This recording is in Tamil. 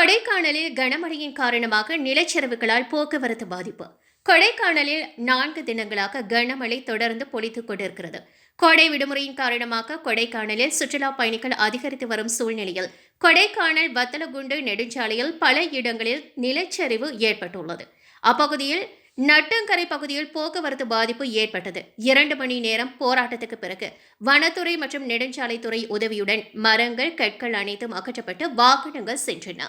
கொடைக்கானலில் கனமழையின் காரணமாக நிலச்சரிவுகளால் போக்குவரத்து பாதிப்பு. கொடைக்கானலில் நான்கு தினங்களாக கனமழை தொடர்ந்து பொழித்துக் கொண்டிருக்கிறது. கோடை விடுமுறையின் காரணமாக கொடைக்கானலில் சுற்றுலா பயணிகள் அதிகரித்து வரும் சூழ்நிலையில் கொடைக்கானல் வத்தலகுண்டு நெடுஞ்சாலையில் பல இடங்களில் நிலச்சரிவு ஏற்பட்டுள்ளது. அப்பகுதியில் நட்டங்கரை பகுதியில் போக்குவரத்து பாதிப்பு ஏற்பட்டது. இரண்டு மணி நேரம் போராட்டத்துக்கு பிறகு வனத்துறை மற்றும் நெடுஞ்சாலைத்துறை உதவியுடன் மரங்கள் கற்கள் அனைத்தும் அகற்றப்பட்டு வாகனங்கள் சென்றன.